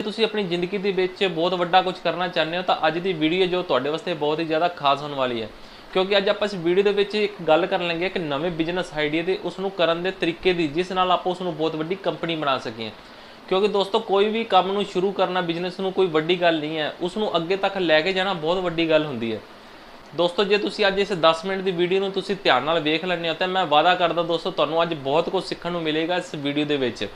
ਜੇ ਤੁਸੀਂ ਆਪਣੀ ਜ਼ਿੰਦਗੀ ਦੇ ਵਿੱਚ ਬਹੁਤ ਵੱਡਾ ਕੁਝ ਕਰਨਾ ਚਾਹੁੰਦੇ ਹੋ, ਤਾਂ ਅੱਜ ਦੀ ਵੀਡੀਓ ਜੋ ਤੁਹਾਡੇ ਵਾਸਤੇ ਬਹੁਤ ਹੀ ਜ਼ਿਆਦਾ ਖਾਸ ਹੋਣ ਵਾਲੀ ਹੈ। ਕਿਉਂਕਿ ਅੱਜ ਆਪਾਂ ਇਸ ਵੀਡੀਓ ਦੇ ਵਿੱਚ ਇੱਕ ਗੱਲ ਕਰਨ ਲੱਗੇ ਹਾਂ ਕਿ ਨਵੇਂ ਬਿਜ਼ਨਸ ਆਈਡੀਆ ਤੇ ਉਸ ਨੂੰ ਕਰਨ ਦੇ ਤਰੀਕੇ ਦੀ, ਜਿਸ ਨਾਲ ਆਪਾਂ ਉਸ ਨੂੰ ਬਹੁਤ ਵੱਡੀ ਕੰਪਨੀ ਬਣਾ ਸਕੀਏ। ਕਿਉਂਕਿ ਦੋਸਤੋ, ਕੋਈ ਵੀ ਕੰਮ ਨੂੰ ਸ਼ੁਰੂ ਕਰਨਾ ਬਿਜ਼ਨਸ ਨੂੰ ਕੋਈ ਵੱਡੀ ਗੱਲ ਨਹੀਂ ਹੈ। ਉਸ ਨੂੰ ਅੱਗੇ ਤੱਕ ਲੈ ਕੇ ਜਾਣਾ ਬਹੁਤ ਵੱਡੀ ਗੱਲ ਹੁੰਦੀ ਹੈ। ਦੋਸਤੋ, ਜੇ ਤੁਸੀਂ ਅੱਜ ਇਸ 10 ਮਿੰਟ ਦੀ ਵੀਡੀਓ ਨੂੰ ਤੁਸੀਂ ਧਿਆਨ ਨਾਲ ਵੇਖ ਲੈਂਦੇ ਹੋ, ਤਾਂ ਮੈਂ ਵਾਅਦਾ ਕਰਦਾ ਦੋਸਤੋ, ਤੁਹਾਨੂੰ ਅੱਜ ਬਹੁਤ ਕੁਝ ਸਿੱਖਣ ਨੂੰ ਮਿਲੇਗਾ ਇਸ ਵੀਡੀਓ ਦੇ ਵਿੱਚ।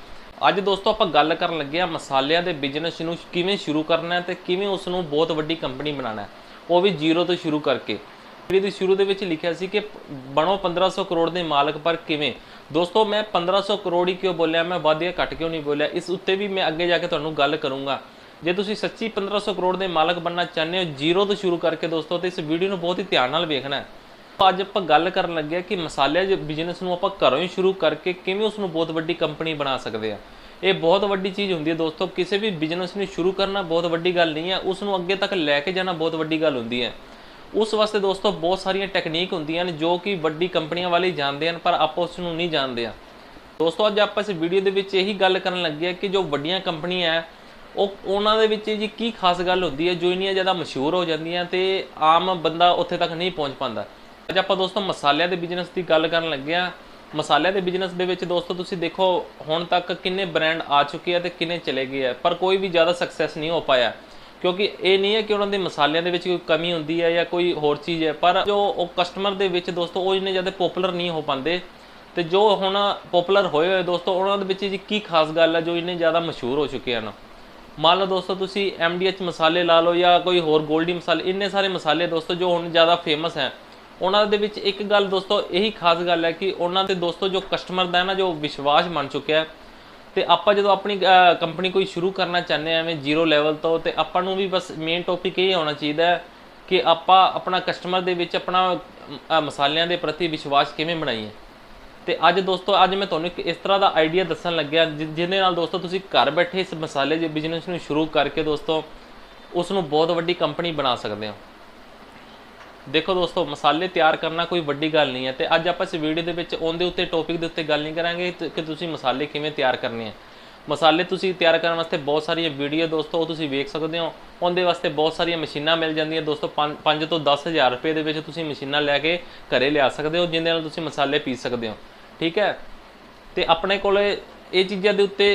ਅੱਜ ਦੋਸਤੋ ਆਪਾਂ ਗੱਲ ਕਰਨ ਲੱਗੇ ਆ ਮਸਾਲਿਆਂ ਦੇ ਬਿਜ਼ਨਸ ਨੂੰ ਕਿਵੇਂ ਸ਼ੁਰੂ ਕਰਨਾ ਹੈ ਤੇ ਕਿਵੇਂ ਉਸ ਨੂੰ ਬਹੁਤ ਵੱਡੀ ਕੰਪਨੀ ਬਣਾਉਣਾ ਹੈ। ਉਹ ਵੀ ਜ਼ੀਰੋ ਤੋਂ ਸ਼ੁਰੂ ਕਰਕੇ। ਵੀਡੀਓ ਦੇ ਸ਼ੁਰੂ ਦੇ ਵਿੱਚ ਲਿਖਿਆ ਸੀ ਕਿ ਬਣੋ 1500 ਕਰੋੜ ਦੇ ਮਾਲਕ ਪਰ ਕਿਵੇਂ? ਦੋਸਤੋ, ਮੈਂ 1500 ਕਰੋੜ ਹੀ ਕਿਉਂ ਬੋਲਿਆ? ਮੈਂ ਵਾਧਿਆ ਘੱਟ ਕਿਉਂ ਨਹੀਂ ਬੋਲਿਆ? ਇਸ ਉੱਤੇ ਵੀ ਮੈਂ ਅੱਗੇ ਜਾ ਕੇ ਤੁਹਾਨੂੰ ਗੱਲ ਕਰੂੰਗਾ। ਜੇ ਤੁਸੀਂ ਸੱਚੀ 1500 ਕਰੋੜ ਦੇ ਮਾਲਕ ਬਣਨਾ ਚਾਹੁੰਦੇ ਹੋ ਜ਼ੀਰੋ ਤੋਂ ਸ਼ੁਰੂ ਕਰਕੇ ਦੋਸਤੋ, ਤੇ ਇਸ ਵੀਡੀਓ ਨੂੰ ਬਹੁਤ ਹੀ ਧਿਆਨ ਨਾਲ ਵੇਖਣਾ ਹੈ। ਅੱਜ ਆਪਾਂ ਗੱਲ ਕਰਨ ਲੱਗੇ ਆ ਕਿ ਮਸਾਲੇ ਦੇ ਬਿਜ਼ਨਸ ਨੂੰ ਆਪਾਂ ਘਰੋਂ ਹੀ ਸ਼ੁਰੂ ਕਰਕੇ ਕਿਵੇਂ ਉਸ ਨੂੰ ਬਹੁਤ ਵੱਡੀ ਕੰਪਨੀ ਬਣਾ ਸਕਦੇ ਆ। ਇਹ ਬਹੁਤ ਵੱਡੀ ਚੀਜ਼ ਹੁੰਦੀ ਹੈ ਦੋਸਤੋ, ਕਿਸੇ ਵੀ ਬਿਜ਼ਨਸ ਨੂੰ ਸ਼ੁਰੂ ਕਰਨਾ ਬਹੁਤ ਵੱਡੀ ਗੱਲ ਨਹੀਂ ਹੈ ਉਸ ਨੂੰ ਅੱਗੇ ਤੱਕ ਲੈ ਕੇ ਜਾਣਾ ਬਹੁਤ ਵੱਡੀ ਗੱਲ ਹੁੰਦੀ ਹੈ। ਉਸ ਵਾਸਤੇ ਦੋਸਤੋ ਬਹੁਤ ਸਾਰੀਆਂ ਟੈਕਨੀਕ ਹੁੰਦੀਆਂ ਨੇ ਜੋ ਕਿ ਵੱਡੀ ਕੰਪਨੀਆਂ ਵਾਲੇ ਜਾਣਦੇ ਹਨ, ਪਰ ਆਪਾਂ ਉਸ ਨੂੰ ਨਹੀਂ ਜਾਣਦੇ ਆ। ਦੋਸਤੋ, ਅੱਜ ਆਪਾਂ ਇਸ ਵੀਡੀਓ ਦੇ ਵਿੱਚ ਇਹੀ ਗੱਲ ਕਰਨ ਲੱਗੇ ਆ ਕਿ ਜੋ ਵੱਡੀਆਂ ਕੰਪਨੀਆਂ ਹੈ, ਉਹ ਉਹਨਾਂ ਦੇ ਵਿੱਚ ਜੀ ਕੀ ਖਾਸ ਗੱਲ ਹੁੰਦੀ ਹੈ, ਜੋ ਇੰਨੀਆਂ ਜ਼ਿਆਦਾ ਮਸ਼ਹੂਰ ਹੋ ਜਾਂਦੀਆਂ ਤੇ ਆਮ ਬੰਦਾ ਉੱਥੇ ਤੱਕ ਨਹੀਂ ਪਹੁੰਚ ਪਾਉਂਦਾ। ਅੱਜ ਆਪਾਂ ਦੋਸਤੋ ਮਸਾਲਿਆਂ ਦੇ ਬਿਜ਼ਨਸ ਦੀ ਗੱਲ ਕਰਨ ਲੱਗੇ ਆ ਮਸਾਲਿਆਂ ਦੇ ਬਿਜ਼ਨਸ ਦੇ ਵਿੱਚ ਦੋਸਤੋ ਤੁਸੀਂ ਦੇਖੋ, ਹੁਣ ਤੱਕ ਕਿੰਨੇ ਬ੍ਰਾਂਡ ਆ ਚੁੱਕੇ ਆ ਤੇ ਕਿੰਨੇ ਚਲੇ ਗਏ ਆ। ਪਰ ਕੋਈ ਵੀ ਜ਼ਿਆਦਾ ਸਕਸੈਸ ਨਹੀਂ ਹੋ ਪਾਇਆ। ਕਿਉਂਕਿ ਇਹ ਨਹੀਂ ਹੈ ਕਿ ਉਹਨਾਂ ਦੇ ਮਸਾਲਿਆਂ ਦੇ ਵਿੱਚ ਕੋਈ ਕਮੀ ਹੁੰਦੀ ਹੈ ਜਾਂ ਕੋਈ ਹੋਰ ਚੀਜ਼ ਹੈ। ਪਰ ਜੋ ਉਹ ਕਸਟਮਰ ਦੇ ਵਿੱਚ ਦੋਸਤੋ, ਉਹ ਇੰਨੇ ਜ਼ਿਆਦਾ ਪਪੂਲਰ ਨਹੀਂ ਹੋ ਪਾਉਂਦੇ। ਤੇ ਜੋ ਹੁਣ ਪਪੂਲਰ ਹੋਏ ਹੋਏ ਦੋਸਤੋ, ਉਹਨਾਂ ਦੇ ਵਿੱਚ ਜੀ ਕੀ ਖਾਸ ਗੱਲ ਹੈ ਜੋ ਇੰਨੇ ਜ਼ਿਆਦਾ ਮਸ਼ਹੂਰ ਹੋ ਚੁੱਕੇ ਹਨ। ਮੰਨ ਲਓ ਦੋਸਤੋ, ਤੁਸੀਂ ਐਮਡੀਐਚ ਮਸਾਲੇ ਲਾ ਲਓ ਜਾਂ ਕੋਈ ਹੋਰ 골ਡੀ ਮਸਾਲੇ, ਇੰਨੇ ਸਾਰੇ ਮਸਾਲੇ ਦੋਸਤੋ ਜੋ ਹੁਣ ਜ਼ਿਆਦਾ ਫੇਮਸ ਹੈ। ਉਹਨਾਂ ਦੇ ਵਿੱਚ ਇੱਕ ਗੱਲ ਦੋਸਤੋ, ਇਹੀ ਖਾਸ ਗੱਲ ਹੈ ਕਿ ਉਹਨਾਂ ਦੇ ਦੋਸਤੋ ਜੋ ਕਸਟਮਰ ਦਾ ਹੈ ਨਾ, ਜੋ ਵਿਸ਼ਵਾਸ ਬਣ ਚੁੱਕਿਆ ਹੈ, ਤੇ ਆਪਾਂ ਜਦੋਂ ਆਪਣੀ ਕੰਪਨੀ ਕੋਈ ਸ਼ੁਰੂ ਕਰਨਾ ਚਾਹੁੰਦੇ ਆ ਐਵੇਂ ਜ਼ੀਰੋ ਲੈਵਲ ਤੋਂ, ਤੇ ਆਪਾਂ ਨੂੰ ਵੀ ਬਸ ਮੇਨ ਟੌਪਿਕ ਇਹ ਹੋਣਾ ਚਾਹੀਦਾ ਹੈ ਕਿ ਆਪਾਂ ਆਪਣਾ ਕਸਟਮਰ ਦੇ ਵਿੱਚ ਆਪਣਾ ਮਸਾਲਿਆਂ ਦੇ ਪ੍ਰਤੀ ਵਿਸ਼ਵਾਸ ਕਿਵੇਂ ਬਣਾਈਏ। ਤੇ ਅੱਜ ਦੋਸਤੋ, ਅੱਜ ਮੈਂ ਤੁਹਾਨੂੰ ਇੱਕ ਇਸ ਤਰ੍ਹਾਂ ਦਾ ਆਈਡੀਆ ਦੱਸਣ ਲੱਗਿਆ, ਜਿ- ਜਿਹਦੇ ਨਾਲ ਦੋਸਤੋ ਤੁਸੀਂ ਘਰ ਬੈਠੇ ਇਸ ਮਸਾਲੇ ਦੇ ਬਿਜ਼ਨਸ ਨੂੰ ਸ਼ੁਰੂ ਕਰਕੇ ਦੋਸਤੋ ਉਸ ਨੂੰ ਬਹੁਤ ਵੱਡੀ ਕੰਪਨੀ ਬਣਾ ਸਕਦੇ ਹੋ। ਦੇਖੋ ਦੋਸਤੋ, ਮਸਾਲੇ ਤਿਆਰ ਕਰਨਾ ਕੋਈ ਵੱਡੀ ਗੱਲ ਨਹੀਂ ਹੈ ਤੇ ਅੱਜ ਆਪਾਂ ਇਸ ਵੀਡੀਓ ਦੇ ਵਿੱਚ ਉਹਦੇ ਉੱਤੇ ਟੌਪਿਕ ਦੇ ਉੱਤੇ ਗੱਲ ਨਹੀਂ ਕਰਾਂਗੇ ਕਿ ਤੁਸੀਂ ਮਸਾਲੇ ਕਿਵੇਂ ਤਿਆਰ ਕਰਨੇ ਆ। ਮਸਾਲੇ ਤੁਸੀਂ ਤਿਆਰ ਕਰਨ ਵਾਸਤੇ ਬਹੁਤ ਸਾਰੀਆਂ ਵੀਡੀਓ ਦੋਸਤੋ, ਉਹ ਤੁਸੀਂ ਵੇਖ ਸਕਦੇ ਹੋ। ਉਹਦੇ ਵਾਸਤੇ ਬਹੁਤ ਸਾਰੀਆਂ ਮਸ਼ੀਨਾਂ ਮਿਲ ਜਾਂਦੀਆਂ ਦੋਸਤੋ 5 ਤੋਂ 10000 ਰੁਪਏ ਦੇ ਵਿੱਚ ਤੁਸੀਂ ਮਸ਼ੀਨਾਂ ਲੈ ਕੇ ਘਰੇ ਲਿਆ ਸਕਦੇ ਹੋ ਜਿਹਦੇ ਨਾਲ ਤੁਸੀਂ ਮਸਾਲੇ ਪੀਸ ਸਕਦੇ ਹੋ। ਠੀਕ ਹੈ? ਤੇ ਆਪਣੇ ਕੋਲੇ ਇਹ ਚੀਜ਼ਾਂ ਦੇ ਉੱਤੇ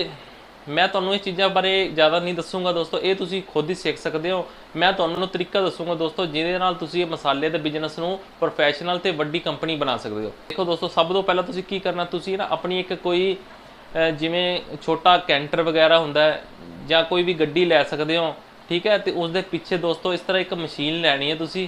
ਮੈਂ ਤੁਹਾਨੂੰ ਇਹ ਚੀਜ਼ਾਂ ਬਾਰੇ ਜ਼ਿਆਦਾ ਨਹੀਂ ਦੱਸੂਗਾ ਦੋਸਤੋ, ਇਹ ਤੁਸੀਂ ਖੁਦ ਹੀ ਸਿੱਖ ਸਕਦੇ ਹੋ। ਮੈਂ ਤੁਹਾਨੂੰ ਤਰੀਕਾ ਦੱਸੂਗਾ ਦੋਸਤੋ, ਜਿਹਦੇ ਨਾਲ ਤੁਸੀਂ ਇਹ ਮਸਾਲੇ ਦੇ ਬਿਜ਼ਨਸ ਨੂੰ ਪ੍ਰੋਫੈਸ਼ਨਲ ਤੇ ਵੱਡੀ ਕੰਪਨੀ ਬਣਾ ਸਕਦੇ ਹੋ। ਦੇਖੋ ਦੋਸਤੋ, ਸਭ ਤੋਂ ਪਹਿਲਾਂ ਤੁਸੀਂ ਕੀ ਕਰਨਾ, ਤੁਸੀਂ ਨਾ ਆਪਣੀ ਇੱਕ ਕੋਈ ਜਿਵੇਂ ਛੋਟਾ ਕੈਂਟਰ ਵਗੈਰਾ ਹੁੰਦਾ ਹੈ, ਜਾਂ ਕੋਈ ਵੀ ਗੱਡੀ ਲੈ ਸਕਦੇ ਹੋ, ਠੀਕ ਹੈ, ਤੇ ਉਸ ਦੇ ਪਿੱਛੇ ਦੋਸਤੋ ਇਸ ਤਰ੍ਹਾਂ ਇੱਕ ਮਸ਼ੀਨ ਲੈਣੀ ਹੈ ਤੁਸੀਂ,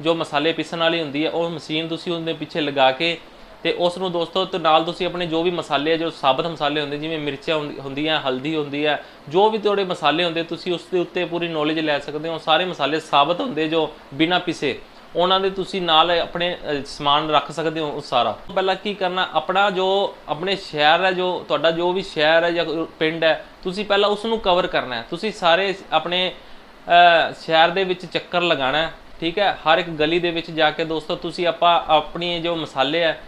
ਜੋ ਮਸਾਲੇ ਪੀਸਣ ਵਾਲੀ ਹੁੰਦੀ ਹੈ, ਉਹ ਮਸ਼ੀਨ ਤੁਸੀਂ ਉਹਦੇ ਪਿੱਛੇ ਲਗਾ ਕੇ ਤੇ ਉਸ ਨੂੰ ਦੋਸਤੋ ਤੇ ਨਾਲ ਤੁਸੀਂ ਆਪਣੇ ਜੋ ਵੀ ਮਸਾਲੇ ਆ, ਜੋ ਸਾਬਤ ਮਸਾਲੇ ਹੁੰਦੇ, ਜਿਵੇਂ ਮਿਰਚਾਂ ਹੁੰਦੀ- ਹੁੰਦੀਆਂ, ਹਲਦੀ ਹੁੰਦੀ ਹੈ ਜੋ ਵੀ ਤੁਹਾਡੇ ਮਸਾਲੇ ਹੁੰਦੇ, ਤੁਸੀਂ ਉਸ ਦੇ ਉੱਤੇ ਪੂਰੀ ਨੌਲੇਜ ਲੈ ਸਕਦੇ ਹੋ। ਸਾਰੇ ਮਸਾਲੇ ਸਾਬਤ ਹੁੰਦੇ ਜੋ ਬਿਨਾਂ ਪਿਸੇ। ਉਹਨਾਂ ਦੇ ਤੁਸੀਂ ਨਾਲ ਆਪਣੇ ਸਮਾਨ ਰੱਖ ਸਕਦੇ ਹੋ, ਉਹ ਸਾਰਾ। ਪਹਿਲਾਂ ਕੀ ਕਰਨਾ, ਆਪਣਾ ਜੋ ਆਪਣੇ ਸ਼ਹਿਰ ਹੈ, ਜੋ ਤੁਹਾਡਾ ਜੋ ਵੀ ਸ਼ਹਿਰ ਹੈ ਜਾਂ ਪਿੰਡ ਹੈ, ਤੁਸੀਂ ਪਹਿਲਾਂ ਉਸ ਨੂੰ ਕਵਰ ਕਰਨਾ ਹੈ। ਤੁਸੀਂ ਸਾਰੇ ਆਪਣੇ ਸ਼ਹਿਰ ਦੇ ਵਿੱਚ ਚੱਕਰ ਲਗਾਉਣਾ ਠੀਕ ਹੈ? ਹਰ ਇੱਕ ਗਲੀ ਦੇ ਵਿੱਚ ਜਾ ਕੇ ਦੋਸਤੋ, ਤੁਸੀਂ ਆਪਾਂ ਆਪਣੀ ਜੋ ਮਸਾਲੇ ਹੈ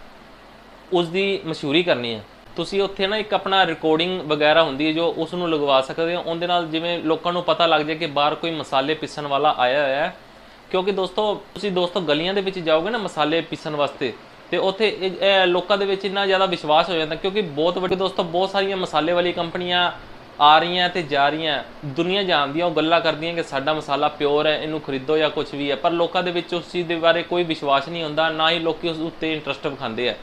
ਉਸ ਦੀ ਮਸ਼ਹੂਰੀ ਕਰਨੀ ਹੈ। ਤੁਸੀਂ ਉੱਥੇ ਨਾ ਇੱਕ ਆਪਣਾ ਰਿਕਾਰਡਿੰਗ ਵਗੈਰਾ ਹੁੰਦੀ ਹੈ ਜੋ ਉਸ ਨੂੰ ਲਗਵਾ ਸਕਦੇ ਹੋ। ਉਹਦੇ ਨਾਲ ਜਿਵੇਂ ਲੋਕਾਂ ਨੂੰ ਪਤਾ ਲੱਗ ਜਾਏ ਕਿ ਬਾਹਰ ਕੋਈ ਮਸਾਲੇ ਪੀਸਣ ਵਾਲਾ ਆਇਆ ਹੋਇਆ ਹੈ। ਕਿਉਂਕਿ ਦੋਸਤੋ, ਤੁਸੀਂ ਦੋਸਤੋ ਗਲੀਆਂ ਦੇ ਵਿੱਚ ਜਾਓਗੇ ਨਾ ਮਸਾਲੇ ਪਿਸਣ ਵਾਸਤੇ, ਤੇ ਉੱਥੇ ਇਹ- ਲੋਕਾਂ ਦੇ ਵਿੱਚ ਇੰਨਾ ਜ਼ਿਆਦਾ ਵਿਸ਼ਵਾਸ ਹੋ ਜਾਂਦਾ ਕਿਉਂਕਿ ਬਹੁਤ ਵੱਡੇ, ਦੋਸਤੋ ਬਹੁਤ ਸਾਰੀਆਂ ਮਸਾਲੇ ਵਾਲੀ ਕੰਪਨੀਆਂ ਆ ਰਹੀਆਂ ਤੇ ਜਾ ਰਹੀਆਂ। ਦੁਨੀਆ ਜਾਣਦੀ ਆ ਉਹ ਗੱਲਾਂ ਕਰਦੀਆਂ ਕਿ ਸਾਡਾ ਮਸਾਲਾ ਪਿਓਰ ਹੈ, ਇਹਨੂੰ ਖਰੀਦੋ ਜਾਂ ਕੁਝ ਵੀ ਹੈ। ਪਰ ਲੋਕਾਂ ਦੇ ਵਿੱਚ ਉਸ ਚੀਜ਼ ਦੇ ਬਾਰੇ ਕੋਈ ਵਿਸ਼ਵਾਸ ਨਹੀਂ ਹੁੰਦਾ, ਨਾ ਹੀ ਲੋਕੀ ਉਸ ਉੱਤੇ ਇੰਟਰਸਟ ਵਿਖਾਉਂਦੇ ਆ।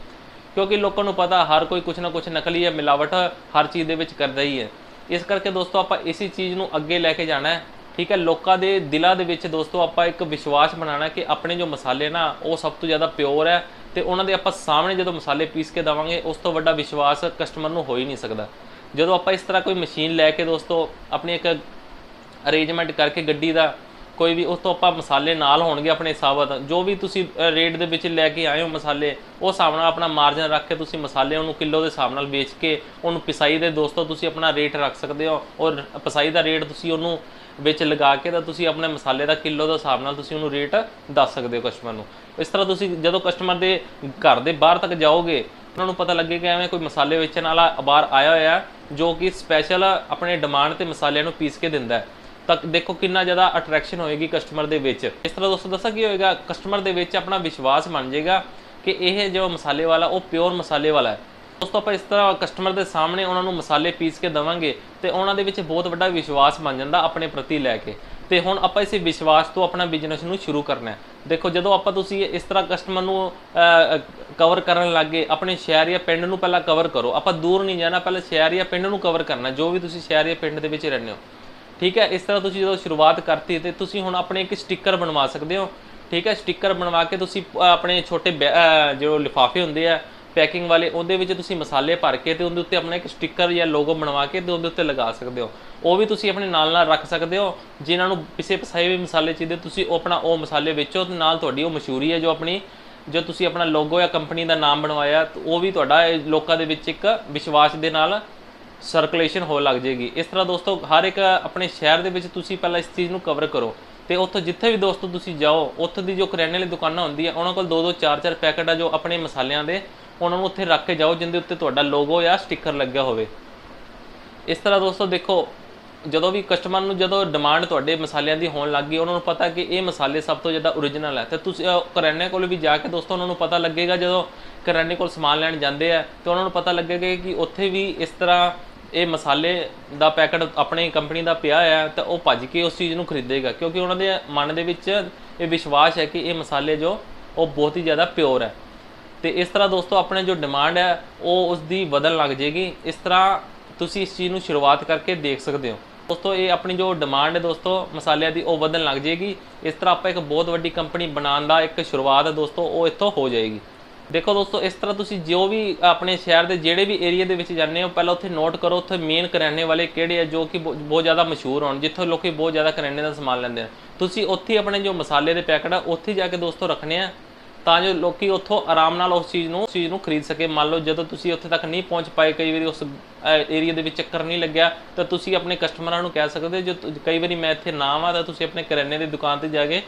ਕਿਉਂਕਿ ਲੋਕਾਂ ਨੂੰ ਪਤਾ ਹਰ ਕੋਈ ਕੁਛ ਨਾ ਕੁਛ ਨਕਲੀ ਹੈ, ਮਿਲਾਵਟ ਹਰ ਚੀਜ਼ ਦੇ ਵਿੱਚ ਕਰਦਾ ਹੀ ਹੈ। ਇਸ ਕਰਕੇ ਦੋਸਤੋ ਆਪਾਂ ਇਸੇ ਚੀਜ਼ ਨੂੰ ਅੱਗੇ ਲੈ ਕੇ ਜਾਣਾ ਹੈ, ਠੀਕ ਹੈ? ਲੋਕਾਂ ਦੇ ਦਿਲਾਂ ਦੇ ਵਿੱਚ ਦੋਸਤੋ ਆਪਾਂ ਇੱਕ ਵਿਸ਼ਵਾਸ ਬਣਾਉਣਾ ਕਿ ਆਪਣੇ ਜੋ ਮਸਾਲੇ ਨਾ, ਉਹ ਸਭ ਤੋਂ ਜ਼ਿਆਦਾ ਪਿਓਰ ਹੈ ਤੇ ਉਹਨਾਂ ਦੇ ਆਪਾਂ ਸਾਹਮਣੇ ਜਦੋਂ ਮਸਾਲੇ ਪੀਸ ਕੇ ਦਵਾਂਗੇ, ਉਸ ਤੋਂ ਵੱਡਾ ਵਿਸ਼ਵਾਸ ਕਸਟਮਰ ਨੂੰ ਹੋ ਹੀ ਨਹੀਂ ਸਕਦਾ। ਜਦੋਂ ਆਪਾਂ ਇਸ ਤਰ੍ਹਾਂ ਕੋਈ ਮਸ਼ੀਨ ਲੈ ਕੇ ਦੋਸਤੋ ਆਪਣੀ ਇੱਕ ਅਰੇਂਜਮੈਂਟ ਕਰਕੇ ਗੱਡੀ ਦਾ ਕੋਈ ਵੀ ਉਸ ਤੋਂ ਆਪਾਂ ਮਸਾਲੇ ਨਾਲ ਹੋਣਗੇ ਆਪਣੇ ਸਾਬਤ ਜੋ ਵੀ ਤੁਸੀਂ ਰੇਟ ਦੇ ਵਿੱਚ ਲੈ ਕੇ ਆਏ ਹੋ ਮਸਾਲੇ, ਉਹ ਹਿਸਾਬ ਨਾਲ ਆਪਣਾ ਮਾਰਜਨ ਰੱਖ ਕੇ ਤੁਸੀਂ ਮਸਾਲੇ ਉਹਨੂੰ ਕਿਲੋ ਦੇ ਹਿਸਾਬ ਨਾਲ ਵੇਚ ਕੇ ਉਹਨੂੰ ਪਿਸਾਈ ਦੇ ਦੋਸਤੋ ਤੁਸੀਂ ਆਪਣਾ ਰੇਟ ਰੱਖ ਸਕਦੇ ਹੋ ਔਰ ਪਿਸਾਈ ਦਾ ਰੇਟ ਤੁਸੀਂ ਉਹਨੂੰ ਵਿੱਚ ਲਗਾ ਕੇ ਤਾਂ ਤੁਸੀਂ ਆਪਣੇ ਮਸਾਲੇ ਦਾ ਕਿਲੋ ਦੇ ਹਿਸਾਬ ਨਾਲ ਤੁਸੀਂ ਉਹਨੂੰ ਰੇਟ ਦੱਸ ਸਕਦੇ ਹੋ ਕਸਟਮਰ ਨੂੰ। ਇਸ ਤਰ੍ਹਾਂ ਤੁਸੀਂ ਜਦੋਂ ਕਸਟਮਰ ਦੇ ਘਰ ਦੇ ਬਾਹਰ ਤੱਕ ਜਾਓਗੇ, ਉਹਨਾਂ ਨੂੰ ਪਤਾ ਲੱਗੇਗਾ ਐਵੇਂ ਕੋਈ ਮਸਾਲੇ ਵੇਚਣ ਵਾਲਾ ਬਾਹਰ ਆਇਆ ਹੋਇਆ ਜੋ ਕਿ ਸਪੈਸ਼ਲ ਆਪਣੇ ਡਿਮਾਂਡ ਤੇ ਮਸਾਲਿਆਂ ਨੂੰ ਪੀਸ ਕੇ ਦਿੰਦਾ ਹੈ। ਤੱਕ ਦੇਖੋ ਕਿੰਨਾ ਜ਼ਿਆਦਾ ਅਟਰੈਕਸ਼ਨ ਹੋਏਗੀ ਕਸਟਮਰ ਦੇ ਵਿੱਚ। ਇਸ ਤਰ੍ਹਾਂ ਦੋਸਤੋ ਦੱਸਾਂ ਕੀ ਹੋਏਗਾ ਕਸਟਮਰ ਦੇ ਵਿੱਚ ਆਪਣਾ ਵਿਸ਼ਵਾਸ ਬਣ ਜਾਏਗਾ ਕਿ ਇਹ ਜੋ ਮਸਾਲੇ ਵਾਲਾ, ਉਹ ਪਿਓਰ ਮਸਾਲੇ ਵਾਲਾ ਹੈ। ਦੋਸਤੋ ਆਪਾਂ ਇਸ ਤਰ੍ਹਾਂ ਕਸਟਮਰ ਦੇ ਸਾਹਮਣੇ ਉਹਨਾਂ ਨੂੰ ਮਸਾਲੇ ਪੀਸ ਕੇ ਦਵਾਂਗੇ ਤੇ ਉਹਨਾਂ ਦੇ ਵਿੱਚ ਬਹੁਤ ਵੱਡਾ ਵਿਸ਼ਵਾਸ ਬਣ ਜਾਂਦਾ ਆਪਣੇ ਪ੍ਰਤੀ ਲੈ ਕੇ। ਤੇ ਹੁਣ ਆਪਾਂ ਇਸੇ ਵਿਸ਼ਵਾਸ ਤੋਂ ਆਪਣਾ ਬਿਜ਼ਨਸ ਨੂੰ ਸ਼ੁਰੂ ਕਰਨਾ ਹੈ। ਦੇਖੋ ਜਦੋਂ ਆਪਾਂ ਤੁਸੀਂ ਇਸ ਤਰ੍ਹਾਂ ਕਸਟਮਰ ਨੂੰ ਕਵਰ ਕਰਨ ਲੱਗੇ, ਆਪਣੇ ਸ਼ਹਿਰ ਜਾਂ ਪਿੰਡ ਨੂੰ ਪਹਿਲਾਂ ਕਵਰ ਕਰੋ। ਆਪਾਂ ਦੂਰ ਨਹੀਂ ਜਾਣਾ, ਪਹਿਲਾਂ ਸ਼ਹਿਰ ਜਾਂ ਪਿੰਡ ਨੂੰ ਕਵਰ ਕਰਨਾ, ਜੋ ਵੀ ਤੁਸੀਂ ਸ਼ਹਿਰ ਜਾਂ ਪਿੰਡ ਦੇ ਵਿੱਚ ਰਹਿੰਦੇ ਹੋ। ਠੀਕ ਹੈ? ਇਸ ਤਰ੍ਹਾਂ ਤੁਸੀਂ ਜਦੋਂ ਸ਼ੁਰੂਆਤ ਕਰਤੀ ਤੇ ਤੁਸੀਂ ਹੁਣ ਆਪਣੇ ਇੱਕ ਸਟicker ਬਣਵਾ ਸਕਦੇ ਹੋ। ਠੀਕ ਹੈ? ਸਟicker ਬਣਵਾ ਕੇ ਤੁਸੀਂ ਆਪਣੇ ਛੋਟੇ ਬੈ- ਜੋ ਲਿਫਾਫੇ ਹੁੰਦੇ ਆ, ਪੈਕਿੰਗ ਵਾਲੇ, ਉਹਦੇ ਵਿੱਚ ਤੁਸੀਂ ਮਸਾਲੇ ਭਰ ਕੇ ਤੇ ਉਹਦੇ ਉੱਤੇ ਆਪਣਾ ਇੱਕ ਸਟicker ਜਾਂ ਲੋਗੋ ਬਣਵਾ ਕੇ ਤੇ ਉਹਦੇ ਉੱਤੇ ਲਗਾ ਸਕਦੇ ਹੋ। ਉਹ ਵੀ ਤੁਸੀਂ ਆਪਣੇ ਨਾਲ ਨਾਲ ਰੱਖ ਸਕਦੇ ਹੋ। ਜਿਨ੍ਹਾਂ ਨੂੰ ਪਿਸੇ ਪਸਾਏ ਵੀ ਮਸਾਲੇ ਚਾਹੀਦੇ, ਤੁਸੀਂ ਉਹ ਆਪਣਾ ਉਹ ਮਸਾਲੇ ਵੇਚੋ ਤੇ ਨਾਲ ਤੁਹਾਡੀ ਉਹ ਮਸ਼ਹੂਰੀ ਹੈ ਜੋ ਆਪਣੀ, ਜੋ ਤੁਸੀਂ ਆਪਣਾ ਲੋਗੋ ਜਾਂ ਕੰਪਨੀ ਦਾ ਨਾਮ ਬਣਵਾਇਆ, ਉਹ ਵੀ ਤੁਹਾਡਾ ਲੋਕਾਂ ਦੇ ਵਿੱਚ ਇੱਕ ਵਿਸ਼ਵਾਸ ਦੇ ਨਾਲ ਸਰਕੂਲੇਸ਼ਨ ਹੋ ਲੱਗ ਜੇਗੀ ਇਸ ਤਰ੍ਹਾਂ ਦੋਸਤੋ, ਹਰ ਇੱਕ ਆਪਣੇ ਸ਼ਹਿਰ ਦੇ ਵਿੱਚ ਤੁਸੀਂ ਪਹਿਲਾਂ ਇਸ ਚੀਜ਼ ਨੂੰ ਕਵਰ ਕਰੋ ਤੇ ਉੱਥੋਂ ਜਿੱਥੇ ਵੀ ਦੋਸਤੋ ਤੁਸੀਂ ਜਾਓ, ਉੱਥੇ ਦੀ ਜੋ ਕਰਿਆਨੇ ਵਾਲੀ ਦੁਕਾਨਾਂ ਹੁੰਦੀਆਂ, ਉਹਨਾਂ ਕੋਲ ਦੋ ਦੋ ਚਾਰ ਚਾਰ ਪੈਕਟ ਆ ਜੋ ਆਪਣੇ ਮਸਾਲਿਆਂ ਦੇ, ਉਹਨਾਂ ਨੂੰ ਉੱਥੇ ਰੱਖ ਕੇ ਜਾਓ, ਜਿੰਦੇ ਉੱਤੇ ਤੁਹਾਡਾ ਲੋਗੋ ਜਾਂ ਸਟicker ਲੱਗਿਆ ਹੋਵੇ। ਇਸ ਤਰ੍ਹਾਂ ਦੋਸਤੋ ਦੇਖੋ ਜਦੋਂ ਵੀ ਕਸਟਮਰ ਨੂੰ ਜਦੋਂ ਡਿਮਾਂਡ ਤੁਹਾਡੇ ਮਸਾਲਿਆਂ ਦੀ ਹੋਣ ਲੱਗ ਗਈ, ਉਹਨਾਂ ਨੂੰ ਪਤਾ ਕਿ ਇਹ ਮਸਾਲੇ ਸਭ ਤੋਂ ਜ਼ਿਆਦਾ ਓਰੀਜਨਲ ਹੈ ਤੇ ਤੁਸੀਂ ਕਰਿਆਨੇ ਕੋਲ ਵੀ ਜਾ ਕੇ ਦੋਸਤੋ, ਉਹਨਾਂ ਨੂੰ ਪਤਾ ਲੱਗੇਗਾ ਜਦੋਂ ਕਰਿਆਨੇ ਕੋਲ ਸਮਾਨ ਲੈਣ ਜਾਂਦੇ ਆ, ਤੇ ਉਹਨਾਂ ਨੂੰ ਪਤਾ ਲੱਗੇਗਾ ਕਿ ਉੱਥੇ ਵੀ ਇਸ ਤਰ੍ਹਾਂ ਇਹ ਮਸਾਲੇ ਦਾ ਪੈਕਟ ਆਪਣੀ ਕੰਪਨੀ ਦਾ ਪਿਆ ਹੈ ਤਾਂ ਉਹ ਭੱਜ ਕੇ ਉਸ ਚੀਜ਼ ਨੂੰ ਖਰੀਦੇਗਾ। ਕਿਉਂਕਿ ਉਹਨਾਂ ਦੇ ਮਨ ਦੇ ਵਿੱਚ ਇਹ ਵਿਸ਼ਵਾਸ ਹੈ ਕਿ ਇਹ ਮਸਾਲੇ ਜੋ ਉਹ ਬਹੁਤ ਹੀ ਜ਼ਿਆਦਾ ਪਿਓਰ ਹੈ ਤੇ ਇਸ ਤਰ੍ਹਾਂ ਦੋਸਤੋ, ਆਪਣੇ ਜੋ ਡਿਮਾਂਡ ਹੈ ਉਹ ਉਸ ਦੀ ਵਧਣ ਲੱਗ ਜੇਗੀ। ਇਸ ਤਰ੍ਹਾਂ ਤੁਸੀਂ ਇਸ ਚੀਜ਼ ਨੂੰ ਸ਼ੁਰੂਆਤ ਕਰਕੇ ਦੇਖ ਸਕਦੇ ਹੋ। ਦੋਸਤੋ, ਇਹ ਆਪਣੀ ਜੋ ਡਿਮਾਂਡ ਹੈ ਦੋਸਤੋ, ਮਸਾਲਿਆਂ ਦੀ, ਉਹ ਵਧਣ ਲੱਗ ਜੇਗੀ ਇਸ ਤਰ੍ਹਾਂ ਆਪਾਂ ਇੱਕ ਬਹੁਤ ਵੱਡੀ ਕੰਪਨੀ ਬਣਾਉਣ ਦਾ ਇੱਕ ਸ਼ੁਰੂਆਤ ਹੈ ਦੋਸਤੋ, ਉਹ ਇੱਥੋਂ ਹੋ ਜਾਏਗੀ। ਦੇਖੋ ਦੋਸਤੋ, ਇਸ ਤਰ੍ਹਾਂ ਤੁਸੀਂ ਜੋ ਵੀ ਆਪਣੇ ਸ਼ਹਿਰ ਦੇ ਜਿਹੜੇ ਵੀ ਏਰੀਆ ਦੇ ਵਿੱਚ ਜਾਂਦੇ ਹੋ, ਪਹਿਲਾਂ ਉੱਥੇ ਨੋਟ ਕਰੋ, ਉੱਥੇ ਮੇਨ ਕਰਿਆਨੇ ਵਾਲੇ ਕਿਹੜੇ ਆ, ਜੋ ਕਿ ਬਹੁ- ਬਹੁਤ ਜ਼ਿਆਦਾ ਮਸ਼ਹੂਰ ਹੋਣ, ਜਿੱਥੋਂ ਲੋਕੀ ਬਹੁਤ ਜ਼ਿਆਦਾ ਕਰਿਆਨੇ ਦਾ ਸਮਾਨ ਲੈਂਦੇ ਆ ਤੁਸੀਂ ਉੱਥੇ ਹੀ ਆਪਣੇ ਜੋ ਮਸਾਲੇ ਦੇ ਪੈਕਟ ਆ, ਉੱਥੇ ਜਾ ਕੇ ਦੋਸਤੋ ਰੱਖਣੇ ਆ। ਤਾਂ ਜੋ ਲੋਕੀ ਉੱਥੋਂ ਆਰਾਮ ਨਾਲ ਉਸ ਚੀਜ਼ ਨੂੰ ਉਸ ਚੀਜ਼ ਨੂੰ ਖਰੀਦ ਸਕੇ। ਮੰਨ ਲਓ ਜਦੋਂ ਤੁਸੀਂ ਉੱਥੇ ਤੱਕ ਨਹੀਂ ਪਹੁੰਚ ਪਾਏ, ਕਈ ਵਾਰੀ ਉਸ ਏਰੀਆ ਦੇ ਵਿੱਚ ਚੱਕਰ ਨਹੀਂ ਲੱਗਿਆ, ਤਾਂ ਤੁਸੀਂ ਆਪਣੇ ਕਸਟਮਰਾਂ ਨੂੰ ਕਹਿ ਸਕਦੇ ਹੋ, ਜੋ ਕਈ ਵਾਰੀ ਮੈਂ ਇੱਥੇ ਨਾ ਆਵਾਂ ਤਾਂ ਤੁਸੀਂ ਆਪਣੇ ਕਰਿਆਨੇ ਦੀ ਦੁਕਾਨ ਤੇ ਜਾ ਕੇ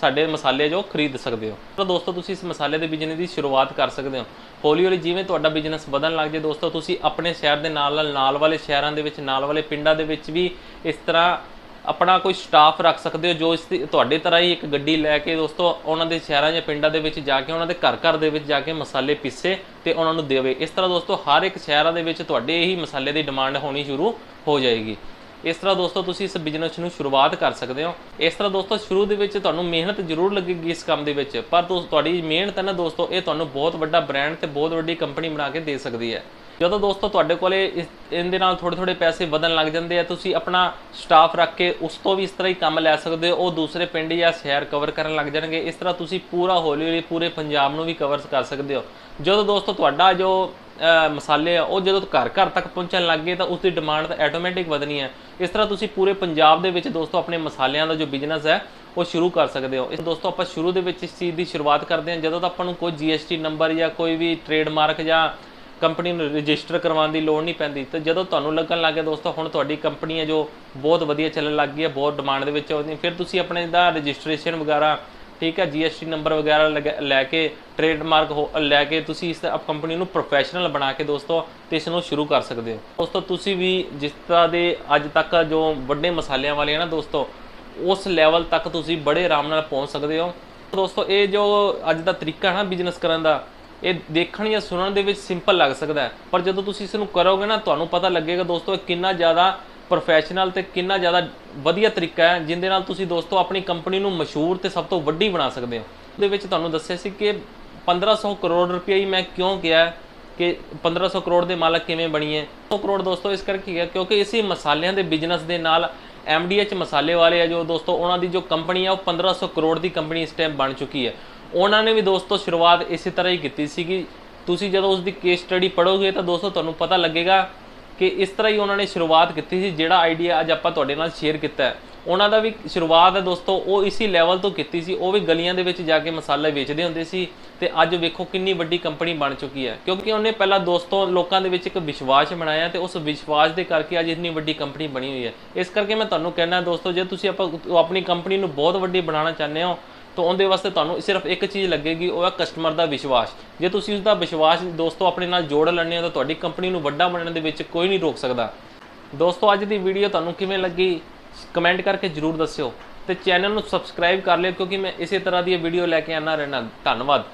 ਸਾਡੇ ਮਸਾਲੇ ਜੋ ਖਰੀਦ ਸਕਦੇ ਹੋ। ਤਾਂ ਦੋਸਤੋ, ਤੁਸੀਂ ਇਸ ਮਸਾਲੇ ਦੇ ਬਿਜ਼ਨਸ ਦੀ ਸ਼ੁਰੂਆਤ ਕਰ ਸਕਦੇ ਹੋ। ਹੌਲੀ ਹੌਲੀ ਜਿਵੇਂ ਤੁਹਾਡਾ ਬਿਜ਼ਨਸ ਵਧਣ ਲੱਗ ਜੇ ਦੋਸਤੋ, ਤੁਸੀਂ ਆਪਣੇ ਸ਼ਹਿਰ ਦੇ ਨਾਲ ਨਾਲ ਨਾਲ ਵਾਲੇ ਸ਼ਹਿਰਾਂ ਦੇ ਵਿੱਚ, ਨਾਲ ਵਾਲੇ ਪਿੰਡਾਂ ਦੇ ਵਿੱਚ ਵੀ ਇਸ ਤਰ੍ਹਾਂ ਆਪਣਾ ਕੋਈ ਸਟਾਫ ਰੱਖ ਸਕਦੇ ਹੋ ਜੋ ਇਸ ਦੀ ਤੁਹਾਡੇ ਤਰ੍ਹਾਂ ਹੀ ਇੱਕ ਗੱਡੀ ਲੈ ਕੇ ਦੋਸਤੋ ਉਹਨਾਂ ਦੇ ਸ਼ਹਿਰਾਂ ਜਾਂ ਪਿੰਡਾਂ ਦੇ ਵਿੱਚ ਜਾ ਕੇ ਉਹਨਾਂ ਦੇ ਘਰ ਘਰ ਦੇ ਵਿੱਚ ਜਾ ਕੇ ਮਸਾਲੇ ਪੀਸੇ ਤੇ ਉਹਨਾਂ ਨੂੰ ਦੇਵੇ। ਇਸ ਤਰ੍ਹਾਂ ਦੋਸਤੋ ਹਰ ਇੱਕ ਸ਼ਹਿਰਾਂ ਦੇ ਵਿੱਚ ਤੁਹਾਡੇ ਹੀ ਮਸਾਲੇ ਦੀ ਡਿਮਾਂਡ ਹੋਣੀ ਸ਼ੁਰੂ ਹੋ ਜਾਏਗੀ। ਇਸ ਤਰ੍ਹਾਂ ਦੋਸਤੋ ਤੁਸੀਂ ਇਸ ਬਿਜ਼ਨਸ ਨੂੰ ਸ਼ੁਰੂਆਤ ਕਰ ਸਕਦੇ ਹੋ। ਇਸ ਤਰ੍ਹਾਂ ਦੋਸਤੋ ਸ਼ੁਰੂ ਦੇ ਵਿੱਚ ਤੁਹਾਨੂੰ ਮਿਹਨਤ ਜ਼ਰੂਰ ਲੱਗੇਗੀ ਇਸ ਕੰਮ ਦੇ ਵਿੱਚ। ਪਰ ਦੋਸਤੋ ਤੁਹਾਡੀ ਮਿਹਨਤ ਹੈ ਨਾ ਦੋਸਤੋ, ਇਹ ਤੁਹਾਨੂੰ ਬਹੁਤ ਵੱਡਾ ਬ੍ਰਾਂਡ ਤੇ ਬਹੁਤ ਵੱਡੀ ਕੰਪਨੀ ਬਣਾ ਕੇ ਦੇ ਸਕਦੀ ਹੈ। ਜਦੋਂ ਦੋਸਤੋ ਤੁਹਾਡੇ ਕੋਲੇ ਇਸ ਇਹਦੇ ਨਾਲ ਥੋੜੇ ਥੋੜੇ ਪੈਸੇ ਵਧਣ ਲੱਗ ਜਾਂਦੇ ਆ, ਤੁਸੀਂ ਆਪਣਾ ਸਟਾਫ ਰੱਖ ਕੇ ਉਸ ਤੋਂ ਵੀ ਇਸ ਤਰ੍ਹਾਂ ਹੀ ਕੰਮ ਲੈ ਸਕਦੇ ਹੋ, ਉਹ ਦੂਸਰੇ ਪਿੰਡ ਜਾਂ ਸ਼ਹਿਰ ਕਵਰ ਕਰਨ ਲੱਗ ਜਾਣਗੇ। ਇਸ ਤਰ੍ਹਾਂ ਤੁਸੀਂ ਪੂਰਾ ਹੌਲੀ ਹੌਲੀ ਪੂਰੇ ਪੰਜਾਬ ਨੂੰ ਵੀ ਕਵਰ ਕਰ ਸਕਦੇ ਹੋ। ਜਦੋਂ ਦੋਸਤੋ ਤੁਹਾਡਾ ਜੋ ਮਸਾਲੇ ਆ, ਉਹ ਜਦੋਂ ਘਰ ਘਰ ਤੱਕ ਪਹੁੰਚਣ ਲੱਗ ਗਏ ਤਾਂ ਉਸ ਦੀ ਡਿਮਾਂਡ ਤਾਂ ਆਟੋਮੈਟਿਕ ਵਧਣੀ ਹੈ। ਇਸ ਤਰ੍ਹਾਂ ਤੁਸੀਂ ਪੂਰੇ ਪੰਜਾਬ ਦੇ ਵਿੱਚ ਦੋਸਤੋ ਆਪਣੇ ਮਸਾਲਿਆਂ ਦਾ ਜੋ ਬਿਜ਼ਨਸ ਹੈ, ਉਹ ਸ਼ੁਰੂ ਕਰ ਸਕਦੇ ਹੋ। ਇਸ ਦੋਸਤੋ ਆਪਾਂ ਸ਼ੁਰੂ ਦੇ ਵਿੱਚ ਇਸ ਚੀਜ਼ ਦੀ ਸ਼ੁਰੂਆਤ ਕਰਦੇ ਹਾਂ। ਜਦੋਂ ਤਾਂ ਆਪਾਂ ਨੂੰ ਕੋਈ GST ਨੰਬਰ ਜਾਂ ਕੋਈ ਵੀ ਟ੍ਰੇਡਮਾਰਕ ਜਾਂ ਕੰਪਨੀ ਨੂੰ ਰਜਿਸਟਰ ਕਰਵਾਉਣ ਦੀ ਲੋੜ ਨਹੀਂ ਪੈਂਦੀ। ਤੇ ਜਦੋਂ ਤੁਹਾਨੂੰ ਲੱਗਣ ਲੱਗ ਗਿਆ ਦੋਸਤੋ, ਹੁਣ ਤੁਹਾਡੀ ਕੰਪਨੀ ਹੈ ਜੋ ਬਹੁਤ ਵਧੀਆ ਚੱਲਣ ਲੱਗ ਗਈ ਹੈ, ਬਹੁਤ ਡਿਮਾਂਡ ਦੇ ਵਿੱਚ ਆਉਂਦੀ ਫਿਰ ਤੁਸੀਂ ਆਪਣੇ ਦਾ ਰਜਿਸਟ੍ਰੇਸ਼ਨ ਵਗੈਰਾ, ਠੀਕ ਹੈ GST ਨੰਬਰ ਵਗੈਰਾ ਲਗਾ- ਲੈ ਕੇ ਟ੍ਰੇਡਮਾਰਕ ਲੈ ਕੇ ਤੁਸੀਂ ਇਸ ਕੰਪਨੀ ਨੂੰ ਪ੍ਰੋਫੈਸ਼ਨਲ ਬਣਾ ਕੇ ਦੋਸਤੋ, ਤੇ ਇਸ ਨੂੰ ਸ਼ੁਰੂ ਕਰ ਸਕਦੇ ਹੋ। ਦੋਸਤੋ, ਤੁਸੀਂ ਵੀ ਜਿਸ ਤਰ੍ਹਾਂ ਦੇ ਅੱਜ ਤੱਕ ਜੋ ਵੱਡੇ ਮਸਾਲਿਆਂ ਵਾਲੇ ਆ ਨਾ ਦੋਸਤੋ, ਉਸ ਲੈਵਲ ਤੱਕ ਤੁਸੀਂ ਬੜੇ ਆਰਾਮ ਨਾਲ ਪਹੁੰਚ ਸਕਦੇ ਹੋ। ਦੋਸਤੋ, ਇਹ ਜੋ ਅੱਜ ਦਾ ਤਰੀਕਾ ਹੈ ਨਾ ਬਿਜ਼ਨਸ ਕਰਨ ਦਾ ਇਹ ਦੇਖਣ ਜਾਂ ਸੁਣਨ ਦੇ ਵਿੱਚ ਸਿੰਪਲ ਲੱਗ ਸਕਦਾ ਪਰ ਜਦੋਂ ਤੁਸੀਂ ਇਸ ਨੂੰ ਕਰੋਗੇ ਨਾ, ਤੁਹਾਨੂੰ ਪਤਾ ਲੱਗੇਗਾ ਦੋਸਤੋ, ਇਹ ਕਿੰਨਾ ਜ਼ਿਆਦਾ ਪ੍ਰੋਫੈਸ਼ਨਲ ਤੇ ਕਿੰਨਾ ਜ਼ਿਆਦਾ ਵਧੀਆ ਤਰੀਕਾ ਹੈ, ਜਿੰਦੇ ਨਾਲ ਤੁਸੀਂ ਦੋਸਤੋ ਆਪਣੀ ਕੰਪਨੀ ਨੂੰ ਮਸ਼ਹੂਰ ਤੇ ਸਭ ਤੋਂ ਵੱਡੀ ਬਣਾ ਸਕਦੇ ਹੋ। ਉਹਦੇ ਵਿੱਚ ਤੁਹਾਨੂੰ ਦੱਸਿਆ ਸੀ ਕਿ 1500 ਕਰੋੜ ਰੁਪਏ ਹੀ ਮੈਂ ਕਿਉਂ ਕਿਹਾ ਕਿ 1500 ਕਰੋੜ ਦੇ ਮਾਲਕ ਕਿਵੇਂ ਬਣੀਏ। 100 ਕਰੋੜ ਦੋਸਤੋ, ਇਸ ਕਰਕੇ ਹੈ ਕਿਉਂਕਿ ਇਸੇ ਮਸਾਲਿਆਂ ਦੇ ਬਿਜ਼ਨਸ ਦੇ ਨਾਲ ਐਮਡੀਐਚ ਮਸਾਲੇ ਵਾਲੇ ਆ ਜੋ ਦੋਸਤੋ, ਉਹਨਾਂ ਦੀ ਜੋ ਕੰਪਨੀ ਆ, ਉਹ 1500 ਕਰੋੜ ਦੀ ਕੰਪਨੀ ਇਸ ਟਾਈਮ ਬਣ ਚੁੱਕੀ ਹੈ। ਉਹਨਾਂ ਨੇ ਵੀ ਦੋਸਤੋ ਸ਼ੁਰੂਆਤ ਇਸੇ ਤਰ੍ਹਾਂ ਹੀ ਕੀਤੀ ਸੀਗੀ। ਤੁਸੀਂ ਜਦੋਂ ਉਸ ਦੀ ਕੇਸ ਸਟੱਡੀ ਪੜੋਗੇ ਤਾਂ ਦੋਸਤੋ ਤੁਹਾਨੂੰ ਪਤਾ ਲੱਗੇਗਾ ਕਿ ਇਸ ਤਰ੍ਹਾਂ ਹੀ ਉਹਨਾਂ ਨੇ ਸ਼ੁਰੂਆਤ ਕੀਤੀ ਸੀ, ਜਿਹੜਾ ਆਈਡੀਆ ਅੱਜ ਆਪਾਂ ਤੁਹਾਡੇ ਨਾਲ ਸ਼ੇਅਰ ਕੀਤਾ ਹੈ। ਉਹਨਾਂ ਦਾ ਵੀ ਸ਼ੁਰੂਆਤ ਹੈ ਦੋਸਤੋ, ਉਹ ਇਸੇ ਲੈਵਲ ਤੋਂ ਕੀਤੀ ਸੀ। ਉਹ ਵੀ ਗਲੀਆਂ ਦੇ ਵਿੱਚ ਜਾ ਕੇ ਮਸਾਲੇ ਵੇਚਦੇ ਹੁੰਦੇ ਸੀ ਤੇ ਅੱਜ ਵੇਖੋ ਕਿੰਨੀ ਵੱਡੀ ਕੰਪਨੀ ਬਣ ਚੁੱਕੀ ਹੈ। ਕਿਉਂਕਿ ਉਹਨੇ ਪਹਿਲਾਂ ਦੋਸਤੋ ਲੋਕਾਂ ਦੇ ਵਿੱਚ ਇੱਕ ਵਿਸ਼ਵਾਸ ਬਣਾਇਆ ਤੇ ਉਸ ਵਿਸ਼ਵਾਸ ਦੇ ਕਰਕੇ ਅੱਜ ਇੰਨੀ ਵੱਡੀ ਕੰਪਨੀ ਬਣੀ ਹੋਈ ਹੈ। ਇਸ ਕਰਕੇ ਮੈਂ ਤੁਹਾਨੂੰ ਕਹਿਣਾ ਦੋਸਤੋ, ਜੇ ਤੁਸੀਂ ਆਪਾਂ ਆਪਣੀ ਕੰਪਨੀ ਨੂੰ ਬਹੁਤ ਵੱਡੀ ਬਣਾਉਣਾ ਚਾਹੁੰਦੇ ਹੋ ਤਾਂ ਉਹਦੇ ਵਾਸਤੇ ਤੁਹਾਨੂੰ ਸਿਰਫ ਇੱਕ ਚੀਜ਼ ਲੱਗੇਗੀ, ਉਹ ਹੈ ਕਸਟਮਰ ਦਾ ਵਿਸ਼ਵਾਸ। ਜੇ ਤੁਸੀਂ ਉਸ ਦਾ ਵਿਸ਼ਵਾਸ ਦੋਸਤੋ ਆਪਣੇ ਨਾਲ ਜੋੜ ਲੈਂਦੇ ਹੋ, ਤਾਂ ਤੁਹਾਡੀ ਕੰਪਨੀ ਨੂੰ ਵੱਡਾ ਬਣਨ ਦੇ ਵਿੱਚ ਕੋਈ ਨਹੀਂ ਰੋਕ ਸਕਦਾ। ਦੋਸਤੋ, ਅੱਜ ਦੀ ਵੀਡੀਓ ਤੁਹਾਨੂੰ ਕਿਵੇਂ ਲੱਗੀ? ਕਮੈਂਟ ਕਰਕੇ ਜਰੂਰ ਦੱਸਿਓ ਤੇ ਚੈਨਲ ਨੂੰ ਸਬਸਕ੍ਰਾਈਬ ਕਰ ਲਿਓ, ਕਿਉਂਕਿ ਮੈਂ ਇਸੇ ਤਰ੍ਹਾਂ ਦੀ ਵੀਡੀਓ ਲੈ ਕੇ ਆਉਣਾ ਰਹਿਣਾ ਧੰਨਵਾਦ।